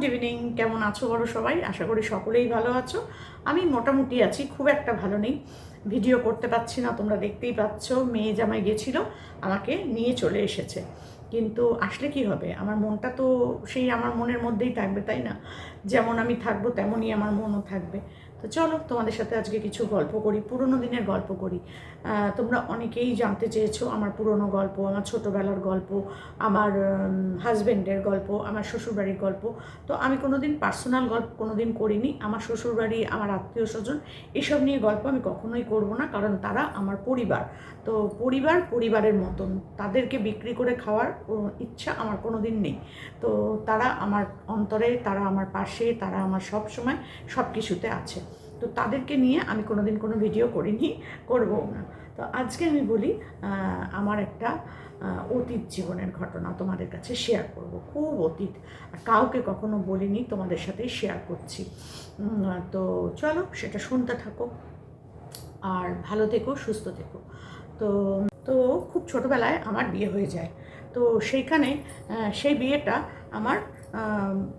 Good evening কেমন আছো বলো সবাই? আশা করি সকলেই ভালো আছো। আমি মোটামুটি আছি, খুব একটা ভালো নেই। ভিডিও করতে পারছি না, তোমরা দেখতেই পাচ্ছ, মেয়ে জামাই গেছিল, আমাকে নিয়ে চলে এসেছে। কিন্তু আসলে কি হবে? আমার মনটা তো সেই আমার মনের মধ্যেই থাকবে, তাই না? যেমন আমি থাকব, তেমনই আমার মনও থাকবে। তো চলো, তোমাদের সাথে আজকে কিছু গল্প করি, পুরোনো দিনের গল্প করি। তোমরা অনেকেই জানতে চেয়েছো আমার পুরনো গল্প, আমার ছোটোবেলার গল্প, আমার হাজব্যান্ডের গল্প, আমার শ্বশুরবাড়ির গল্প। তো আমি কোনো দিন পার্সোনাল গল্প কোনো দিন করিনি। আমার শ্বশুরবাড়ি, আমার আত্মীয় স্বজন, এসব নিয়ে গল্প আমি কখনোই করব না, কারণ তারা আমার পরিবার। তো পরিবার পরিবারের মতন, তাদেরকে বিক্রি করে খাওয়ার ইচ্ছা আমার কোনো দিন নেই। তো তারা আমার অন্তরে, তারা আমার পাশে, তারা আমার সব সময় সব কিছুতে আছে। তো তাদেরকে নিয়ে আমি কোনো দিন কোনো ভিডিও করিনি, করবও না। তো আজকে আমি বলি আমার একটা অতীত জীবনের ঘটনা তোমাদের কাছে শেয়ার করব। খুব অতীত। কাউকে কখনো বলিনি, তোমাদের সাথে শেয়ার করছি। তো চলো সেটা শুনতে থাকো। আর ভালো থেকো, সুস্থ থেকো। তো তো খুব ছোটোবেলায় আমার বিয়ে হয়ে যায়। তো সেইখানে সেই বিয়েটা আমার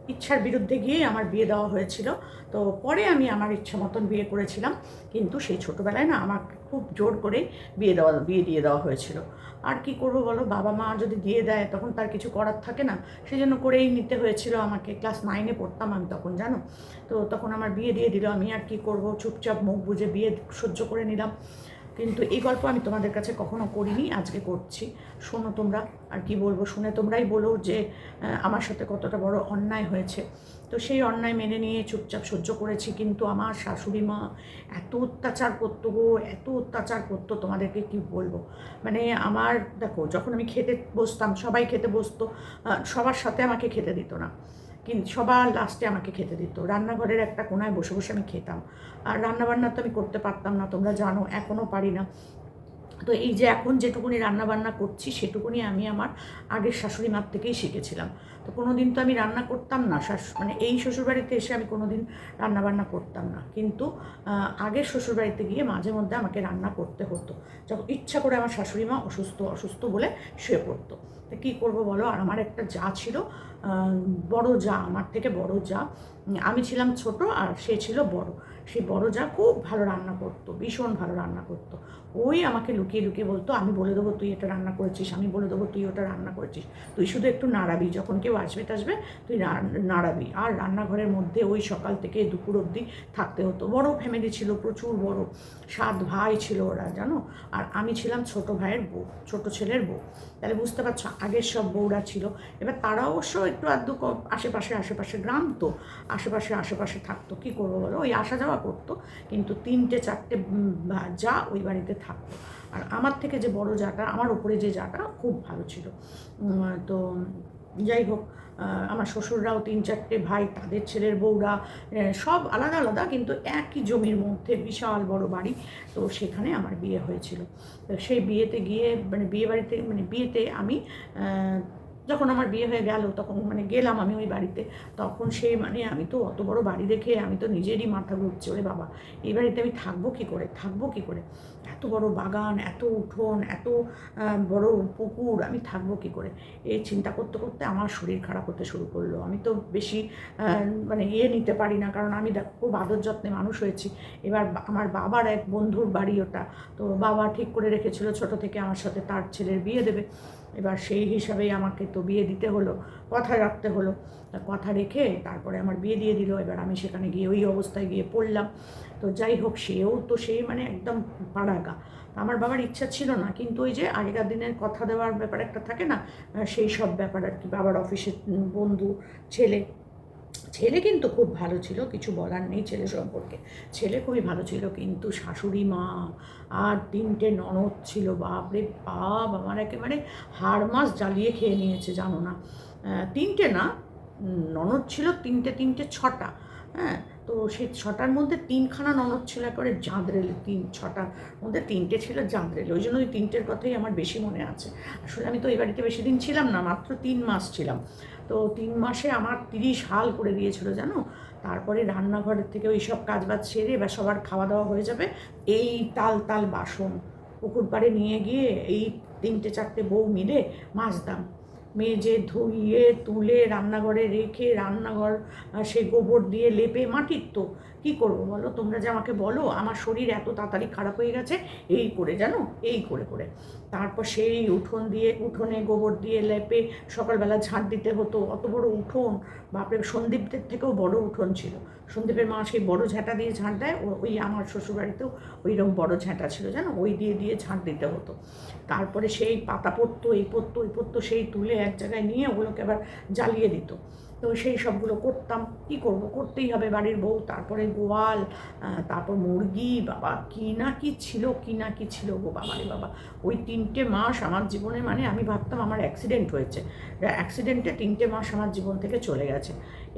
ইচ্ছার বিরুদ্ধে গিয়েই আমার বিয়ে দেওয়া হয়েছিল। তো পরে আমি আমার ইচ্ছা মতন বিয়ে করেছিলাম। কিন্তু সেই ছোটোবেলায় না আমাকে খুব জোর করে বিয়ে দেওয়া, বিয়ে দিয়ে দেওয়া হয়েছিল। আর কি করব বলো? বাবা মা যদি দিয়ে দেয়, তখন তার কিছু করার থাকে না। সেই জন্য করেই নিতে হয়েছিল আমাকে। ক্লাস নাইনে পড়তাম আমি তখন, জানো? তো তখন আমার বিয়ে দিয়ে দিল। আমি আর কি করব? চুপচাপ মুখ বুঝে বিয়ে সহ্য করে নিলাম। কিন্তু এই গল্প আমি তোমাদের কাছে কখনো করিনি, আজকে করছি। শোনো তোমরা, আর কি বলব, শুনে তোমরাই বলো যে আমার সাথে কতটা বড় অন্যায় হয়েছে। তো সেই অন্যায় মেনে নিয়ে চুপচাপ সহ্য করেছি, কিন্তু আমার শাশুড়ি মা এত অত্যাচার করতো গো, এত অত্যাচার করতো তোমাদেরকে কি বলব? মানে আমার, দেখো, যখন আমি খেতে বসতাম, সবাই খেতে বসতো সবার সাথে আমাকে খেতে দিত না। কিন্তু সবার লাস্টে আমাকে খেতে দিত। রান্নাঘরের একটা কোনায় বসে বসে আমি খেতাম। আর রান্নাবান্না তো আমি করতে পারতাম না, তোমরা জানো এখনও পারি না। তো এই যে এখন যেটুকুনি রান্নাবান্না করছি, সেটুকুনি আমি আমার আগের শাশুড়ি মার থেকেই শিখেছিলাম। তো কোনো দিন তো আমি রান্না করতাম না, শাশু মানে এই শ্বশুরবাড়িতে এসে আমি কোনো দিন রান্নাবান্না করতাম না। কিন্তু আগের শ্বশুরবাড়িতে গিয়ে মাঝে মধ্যে আমাকে রান্না করতে হতো। যখন ইচ্ছা করে আমার শাশুড়ি মা অসুস্থ অসুস্থ বলে শুয়ে পড়তো। তো কী করব বলো? আর আমার একটা যা ছিল বড় যা, আমার থেকে বড় যা, আমি ছিলাম ছোট আর সে ছিল বড়। সেই বড় যা খুব ভালো রান্না করতো, ভীষণ ভালো রান্না করতো। ওই আমাকে লুকিয়ে লুকিয়ে বলতো, আমি বলে দেবো তুই এটা রান্না করেছিস, আমি বলে দেবো তুই ওটা রান্না করেছিস। তুই শুধু একটু নাড়াবি, যখন কেউ আসবে টাসবে তুই নাড়াবি। আর রান্নাঘরের মধ্যে ওই সকাল থেকে দুপুর অবধি থাকতে হতো। বড় ফ্যামিলি ছিল, প্রচুর বড়। সাত ভাই ছিল ওরা, জানো? আর আমি ছিলাম ছোট ভাইয়ের বউ, ছোট ছেলের বউ। তাহলে বুঝতে পারছ, আগের সব বউরা ছিল। এবার তারা অবশ্য একটু আধটু ক- আশেপাশে আশেপাশে গ্রাম তো, আশেপাশে আশেপাশে থাকতো। কী করব বলো? ওই আসা যাওয়া করতো। কিন্তু তিনটে, চারটে যা ওই বাড়িতে থাকতো। আর আমার থেকে যে বড় জাটা আমার উপরে যে জাটা খুব ভালো ছিল। তো যাই হোক আমার শ্বশুররাও তিন, চারটে ভাই, তাদের ছেলের বউরা সব আলাদা আলাদা, কিন্তু একই জমির মধ্যে বিশাল বড় বাড়ি। তো সেখানে আমার বিয়ে হয়েছিল। তো সেই বিয়েতে গিয়ে মানে বিয়ে বাড়িতে মানে বিয়েতে আমি যখন আমার বিয়ে হয়ে গেল, তখন মানে গেলাম আমি ওই বাড়িতে। তখন সে মানে আমি তো অত বড় বাড়ি দেখে আমি তো নিজেরই মাথা ঘুরছি, ওরে বাবা। এই বাড়িতে আমি থাকব কী করে? থাকব কী করে? এত বড় বাগান, এত উঠোন, এত বড় পুকুর, আমি থাকব কী করে? এই চিন্তা করতে করতে আমার শরীর খারাপ হতে শুরু করল। আমি তো বেশি মানে ইয়ে নিতে পারি না, কারণ আমি দেখো, খুব আদর যত্নে মানুষ হয়েছি। এবার আমার বাবার এক বন্ধুর বাড়ি ওটা। তো বাবা ঠিক করে রেখেছিল ছোট থেকে আমার সাথে, তার ছেলের বিয়ে দেবে। এবার সেই হিসাবেই আমাকে তো বিয়ে দিতে হলো, কথা রাখতে হলো। তা কথা রেখে তারপরে আমার বিয়ে দিয়ে দিল, এবার আমি সেখানে গিয়ে ওই অবস্থায় গিয়ে পড়লাম। তো যাই হোক, সেও তো সেই মানে একদম পাড়াগা আমার বাবার ইচ্ছা ছিল না, কিন্তু ওই যে আগেকার দিনের কথা দেওয়ার ব্যাপার একটা থাকে না সেই সব ব্যাপার আর কি, বাবার অফিসের বন্ধু, ছেলে ছেলে কিন্তু খুব ভালো ছিল, কিছু বলার নেই ছেলে সম্পর্কে। ছেলে খুবই ভালো ছিল, কিন্তু শাশুড়ি মা আর তিনটে ননদ ছিল, বাপরে বাপ, আমার একেবারে হাড় মাস জ্বালিয়ে খেয়ে নিয়েছে, জানো না। তিনটে না ননদ ছিল তিনটে তিনটে, ছটা হ্যাঁ? তো সেই ছটার মধ্যে তিনখানা ননদ ছিল, একেবারে জাঁদরেল, তিন, ছটার মধ্যে তিনটে ছিল জাঁদরেল। ওই জন্য ওই তিনটের কথাই আমার বেশি মনে আছে। আসলে আমি তো এই বাড়িতে বেশি দিন ছিলাম না, মাত্র তিন মাস ছিলাম। তো তিন মাসে আমার তিরিশ হাল করে দিয়েছিল, জানো? তারপরে রান্নাঘরের থেকে ওই সব কাজবাজ সেরে বা সবার খাওয়া দাওয়া হয়ে যাবে। এই তাল তাল বাসন, পুকুর পাড়ে নিয়ে গিয়ে এই তিনটে, চারটে বউ মিলে মাজতাম মেজে ধুইয়ে তুলে রান্নাঘরে রেখে রান্নাঘর সে গোবর দিয়ে লেপে মাটির তো কী করব বলো? তোমরা যে আমাকে বলো, আমার শরীর এত তাড়াতাড়ি খারাপ হয়ে গেছে, এই করে জানো? এই করে করে। তারপর সেই উঠোন দিয়ে, উঠোনে গোবর দিয়ে লেপে সকালবেলা ঝাঁট দিতে হতো। অত বড় উঠোন, বাপরে, সন্দীপদের থেকেও বড় উঠোন ছিল। সন্দীপের মা সেই বড় ঝাঁটা দিয়ে ঝাঁট দেয় ওই আমার শ্বশুরবাড়িতেও ওই রকম বড় ঝাঁটা ছিল, জানো? ওই দিয়ে দিয়ে ঝাঁট দিতে হতো। তারপরে সেই পাতা পড়তো এই পড়তো এই পড়তো সেই তুলে এক জায়গায় নিয়ে ওগুলোকে আবার জ্বালিয়ে দিত। তো সেই সবগুলো করতাম। কি করব? করতেই হবে বাড়ির বউ। তারপরে গোয়াল তারপর মুরগি, বাবা, কি না কি ছিল, কি না কি ছিল গো বাবা রে বাবা। ওই তিনটে মাস আমার জীবনে মানে আমি ভাবতাম আমার অ্যাক্সিডেন্ট হয়েছে। অ্যাক্সিডেন্টে তিনটে মাস আমার জীবন থেকে চলে গেছে।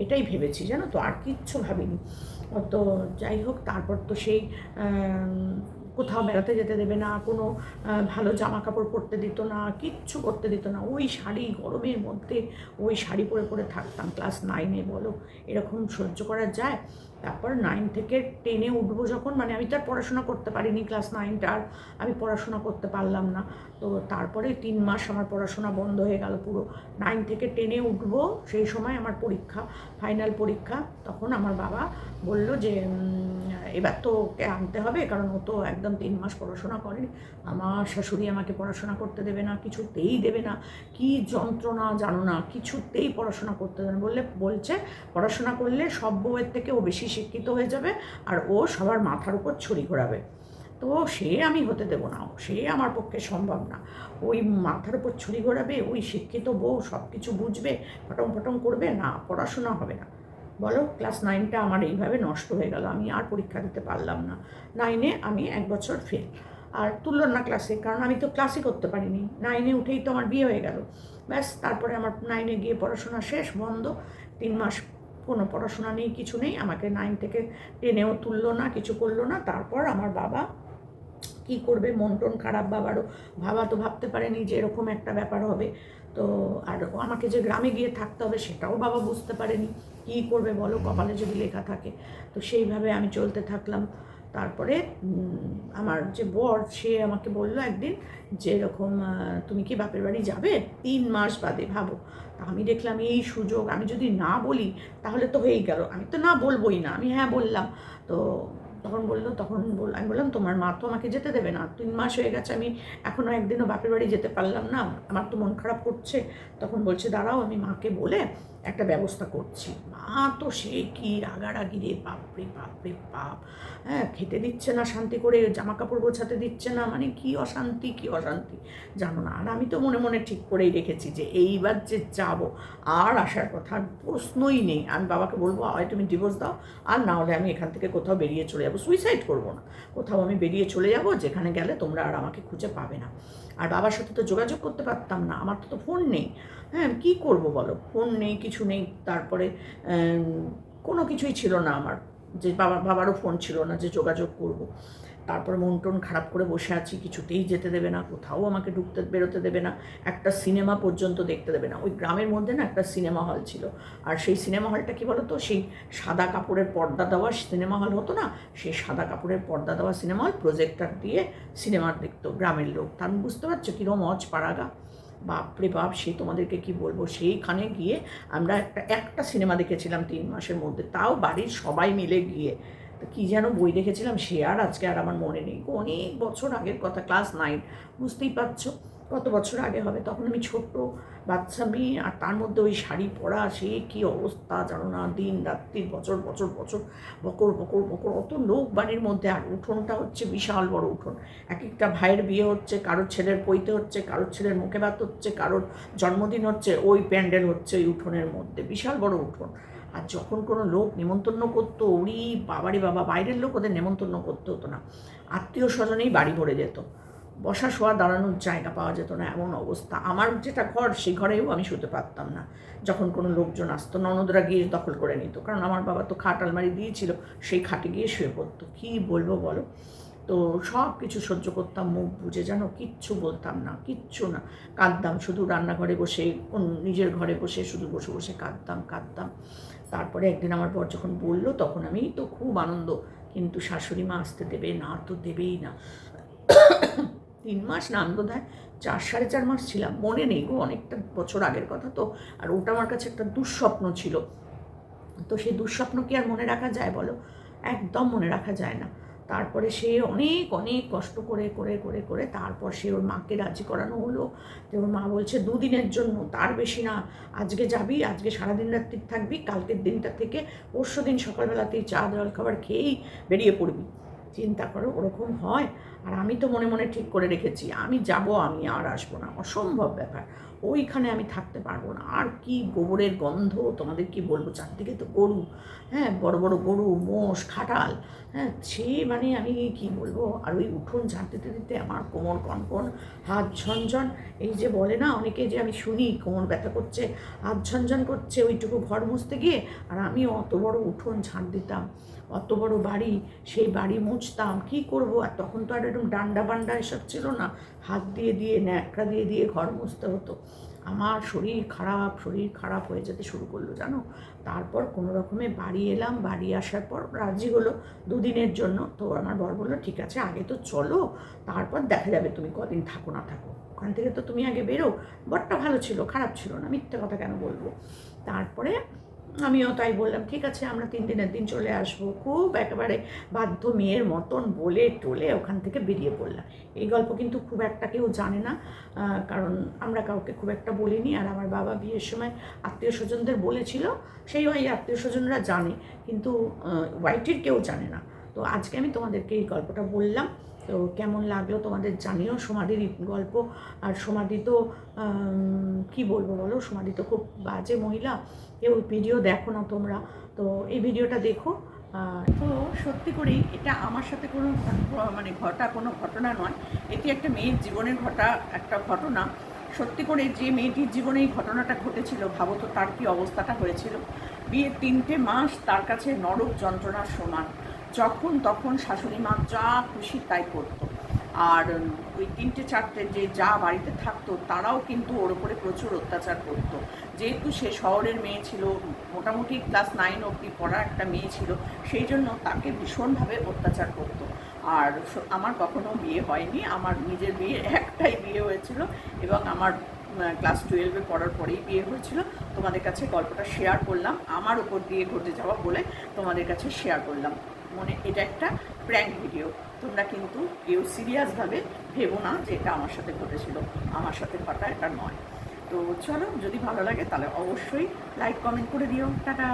এটাই ভেবেছি, জানো তো? আর কিচ্ছু ভাবিনি। তো যাই হোক, তারপর তো সেই কোথাও বেড়াতে যেতে দেবে না, কোনো ভালো জামা কাপড় পরতে দিত না, কিচ্ছু করতে দিত না। ওই শাড়ি গরমের মধ্যে, ওই শাড়ি পরে পরে থাকতাম, ক্লাস নাইনে বলো, এরকম সহ্য করা যায়। তারপর নাইন থেকে টেনে উঠবো যখন মানে আমি তো আর পড়াশোনা করতে পারিনি ক্লাস নাইনটা আর আমি পড়াশোনা করতে পারলাম না। তো তারপরে তিন মাস আমার পড়াশোনা বন্ধ হয়ে গেল পুরো। নাইন থেকে টেনে উঠবো, সেই সময় আমার পরীক্ষা ফাইনাল পরীক্ষা। তখন আমার বাবা বলল যে এবার তো ওকে আনতে হবে, কারণ ও তো একদম তিন মাস পড়াশোনা করেনি। আমার শাশুড়ি আমাকে পড়াশোনা করতে দেবে না, কিছুতেই দেবে না। কি যন্ত্রণা জানো না, কিছুতেই পড়াশোনা করতে দেবে না। বললে, বলছে, পড়াশোনা করলে সব বউয়ের থেকে ও বেশি শিক্ষিত হয়ে যাবে আর ও সবার মাথার উপর ছড়ি ঘোরাবে। তো সে আমি হতে দেবো না, সে আমার পক্ষে সম্ভব না। ওই মাথার উপর ছুরি ঘোরাবে, ওই শিক্ষিত বউ সব কিছু বুঝবে, ফটং ফটং করবে, না, পড়াশোনা হবে না। বলো? ক্লাস নাইনটা আমার এইভাবে নষ্ট হয়ে গেল, আমি আর পরীক্ষা দিতে পারলাম না। নাইনে আমি এক বছর ফেল আর তুললো না ক্লাসে কারণ আমি তো ক্লাসই করতে পারিনি। নাইনে উঠেই তো আমার বিয়ে হয়ে গেল। ব্যাস, তারপরে আমার নাইনে গিয়ে পড়াশোনা শেষ, বন্ধ। তিন মাস কোনো পড়াশোনা নেই, কিছু নেই। আমাকে নাইন থেকে টেনেও তুললো না, কিছু করল না। তারপর আমার বাবা কি করবে, মন টন খারাপ বাবারও ভাবা তো ভাবতে পারেনি যে এরকম একটা ব্যাপার হবে। তো আর আমাকে যে গ্রামে গিয়ে থাকতে হবে সেটাও বাবা বুঝতে পারেনি। কী করবে বলো, কপালে যদি লেখা থাকে। তো সেইভাবে আমি চলতে থাকলাম। তারপরে আমার যে বর, সে আমাকে বলল একদিন যে এরকম তুমি কি বাপের বাড়ি যাবে? তিন মাস বাদে ভাবো। আমি দেখলাম এই সুযোগ। আমি যদি না বলি, তাহলে তো হয়েই গেল। আমি তো না বলবোই না। আমি হ্যাঁ বললাম। তো তখন বলল, তখন আমি বললাম, তোমার মা তো আমাকে যেতে দেবে না। তিন মাস হয়ে গেছে, আমি এখনও একদিনও বাপের বাড়ি যেতে পারলাম না। আমার তো মন খারাপ করছে। তখন বলছে, দাঁড়াও, আমি মাকে বলে একটা ব্যবস্থা করছি। মা তো সে কি রাগারাগি রে, বাপরে বাপরে, বাপ। হ্যাঁ খেতে দিচ্ছে না শান্তি করে জামা কাপড় গোছাতে দিচ্ছে না মানে কি অশান্তি কি অশান্তি। জানো না, আর আমি তো মনে মনে ঠিক করেই রেখেছি যে এইবার যে যাব, আর আসার কথা প্রশ্নই নেই। আমি বাবাকে বলব হয় তুমি ডিভোর্স দাও, আর না হলে আমি এখান থেকে কোথাও বেরিয়ে চলে যাব। সুইসাইড করব না। কোথাও আমি বেরিয়ে চলে যাব, যেখানে গেলে তোমরা আর আমাকে খুঁজে পাবে না। আর বাবার সাথে তো যোগাযোগ করতে পারতাম না, আমার তো তো ফোন নেই। হ্যাঁ কী করব বলো? ফোন নেই, কিছু নেই, তারপরে কোনো কিছুই ছিল না আমার। যে বাবা, বাবারও ফোন ছিল না যে যোগাযোগ করব। তারপর মন টন খারাপ করে বসে আছি, কিছুতেই যেতে দেবে না, কোথাও আমাকে ঢুকতে, বেরোতে দেবে না, একটা সিনেমা পর্যন্ত দেখতে দেবে না। ওই গ্রামের মধ্যে না একটা সিনেমা হল ছিল। আর সেই সিনেমা হলটা কী বলতো? সেই সাদা কাপড়ের পর্দা দেওয়া সিনেমা হল হতো না? সেই সাদা কাপড়ের পর্দা দেওয়া সিনেমা হল প্রজেক্টার দিয়ে সিনেমা দেখতো গ্রামের লোক। তার বুঝতে পারছ কীরকম অজ পাড়াগা বাপরে বাপ, সে তোমাদেরকে কি বলব? সেইখানে গিয়ে আমরা একটা একটা সিনেমা দেখেছিলাম তিন মাসের মধ্যে, তাও বাড়ির সবাই মিলে গিয়ে। তো কী যেন বই দেখেছিলাম, সে আর আজকে আর আমার মনে নেই। অনেক বছর আগের কথা, ক্লাস নাইন, বুঝতেই পারছ? কত বছর আগে হবে, তখন আমি ছোট্ট বাচ্চা মেয়ে, আর তার মধ্যে ওই শাড়ি পরা, সে কী অবস্থা জানো না, দিন রাত্রি, বছর বছর বছর, বকর বকর বকর, অত লোক বাড়ির মধ্যে, আর উঠোনটা হচ্ছে বিশাল বড় উঠোন। এক একটা ভাইয়ের বিয়ে হচ্ছে, কারোর ছেলের পৈতে হচ্ছে, কারোর ছেলের মুখে ভাত হচ্ছে, কারোর জন্মদিন হচ্ছে, ওই প্যান্ডেল হচ্ছে ওই উঠোনের মধ্যে, বিশাল বড় উঠোন। আর যখন কোনো লোক নেমন্তন্ন করতো ওরি বাবারি বাবা, বাইরের লোক ওদের নেমন্তন্ন করতে হতো না, আত্মীয় স্বজনেই বাড়ি ভরে যেত। বসা শোয়া দাঁড়ানোর জায়গা পাওয়া যেত না, এমন অবস্থা। আমার যেটা ঘর, সেই ঘরেও আমি শুতে পারতাম না। যখন কোনো লোকজন আসতো, ননদরা গিয়ে দখল করে নিত। কারণ আমার বাবা তো খাট আলমারি দিয়েছিল, সেই খাটে গিয়ে শুয়ে পড়তো। কী বলব বলো? তো সব কিছু সহ্য করতাম, মুখ বুঝে যেন কিচ্ছু বলতাম না, কিচ্ছু না। কাঁদতাম, শুধু রান্নাঘরে বসে নিজের ঘরে বসে, শুধু বসে বসে কাঁদতাম কাঁদতাম। তারপরে একদিন আমার বর যখন বলল, তখন আমি তো খুব আনন্দ, কিন্তু শাশুড়ি মা আসতে দেবে না, তো দেবেই না। তিন মাস না, আমি বোধ হয় চার, সাড়ে চার মাস ছিলাম। মনে নেই গো অনেকটা বছর আগের কথা তো, আর ওটা আমার কাছে একটা দুঃস্বপ্ন ছিল। তো সেই দুঃস্বপ্ন কি আর মনে রাখা যায় বলো? একদম মনে রাখা যায় না। তারপরে সে অনেক অনেক কষ্ট করে করে করে করে তারপর সে ওর মাকে রাজি করানো হলো। তো ওর মা বলছে, দুদিনের জন্য, তার বেশি না। আজকে যাবি, আজকে সারাদিন রাত্রি থাকবি, কালকের দিনটা থেকে পরশু দিন সকালবেলাতেই চা জল খাবার খেয়েই বেরিয়ে পড়বি। চিন্তা করো, ওরকম হয়। আর আমি তো মনে মনে ঠিক করে রেখেছি, আমি যাব, আমি আর আসব না। অসম্ভব ব্যাপার। ওইখানে আমি থাকতে পারব না। আর কি গোবরের গন্ধ, তোমাদের কি বলব? চারদিকে তো গরু হ্যাঁ বড় বড় গরু, মোষ, খাটাল হ্যাঁ সে মানে আমি কি বলব? আর ওই উঠোন ঝাঁট দিতে দিতে আমার কোমর কনকন, হাত ঝনঝন। এই যে বলে না, অনেকে যে আমি শুনি, কোমর ব্যথা করছে, হাত ঝনঝন করছে, ওইটুকু ঘর মুছতে গিয়ে, আর আমি অত বড় উঠোন ঝাঁট দিতাম। অত বড় বাড়ি, সেই বাড়ি মুছতাম, কি করব? আর তখন তো আর এরকম ডান্ডা বান্ডা এসব ছিল না। হাত দিয়ে দিয়ে, ন্যাকড়া দিয়ে দিয়ে ঘর মুছতে হতো। আমার শরীর খারাপ শরীর খারাপ হয়ে যেতে শুরু করল, জানো? তারপর কোনো রকমে বাড়ি এলাম, বাড়ি আসার পর রাজি হলো দুদিনের জন্য। তো আমার বর বলল, ঠিক আছে, আগে তো চলো, তারপর দেখা যাবে তুমি কদিন থাকো, না থাকো। ওখান থেকে তো তুমি আগে বেরো। বরটা ভালো ছিল, খারাপ ছিল না, মিথ্যে কথা কেন বলব? তারপরে আমিও তাই বললাম, ঠিক আছে, আমরা তিন দিনের দিন চলে আসব। খুব একেবারে বাধ্য মেয়ের মতন বলে টলে ওখান থেকে বেরিয়ে পড়লাম। এই গল্প কিন্তু খুব একটা কেউ জানে না কারণ আমরা কাউকে খুব একটা বলিনি। আর আমার বাবা বিয়ের সময় আত্মীয় স্বজনদের বলেছিল, সেই ওই আত্মীয় স্বজনরা জানে, কিন্তু ওয়াইটির কেউ জানে না। তো আজকে আমি তোমাদেরকে এই গল্পটা বললাম। তো কেমন লাগল তোমাদের জানিও সমাধির গল্প? আর সমাধি তো কি বলব বলো? সমাধি তো খুব বাজে মহিলা, কেউ ভিডিও দেখো না তোমরা। তো এই ভিডিওটা দেখো। তো সত্যি করেই এটা আমার সাথে কোনো মানে ঘটা, কোনো ঘটনা নয়। এটি একটা মেয়ের জীবনের ঘটা, একটা ঘটনা। সত্যি করে যে মেয়েটির জীবনে এই ঘটনাটা ঘটেছিল, ভাবো তো তার কি অবস্থাটা হয়েছিল। বিয়ের তিনটে মাস তার কাছে নরক যন্ত্রণার সমান। যখন তখন শাশুড়ি মা যা খুশি তাই করতো। আর ওই তিনটে চারটে যে যা বাড়িতে থাকতো, তারাও কিন্তু ওর ওপরে প্রচুর অত্যাচার করতো। যেহেতু সে শহরের মেয়ে ছিল, মোটামুটি ক্লাস নাইন অবধি পড়া একটা মেয়ে ছিল, সেই জন্য তাকে ভীষণভাবে অত্যাচার করতো। আর আমার কখনো বিয়ে হয়নি, আমার নিজের বিয়ে, একটাই বিয়ে হয়েছিল এবং আমার ক্লাস টুয়েলভে পড়ার পরেই বিয়ে হয়েছিল। তোমাদের কাছে গল্পটা শেয়ার করলাম, আমার উপর দিয়ে ঘটে যাওয়া বলে তোমাদের কাছে শেয়ার করলাম। মনে, এটা একটা প্র্যাঙ্ক ভিডিও তোমরা কিন্তু কেউ সিরিয়াসভাবে ভেবো না যে এটা আমার সাথে ঘটেছিল। আমার সাথে ঘটা এটা নয়। তো চলো, যদি ভালো লাগে তাহলে অবশ্যই লাইক কমেন্ট করে দিও। টাটা!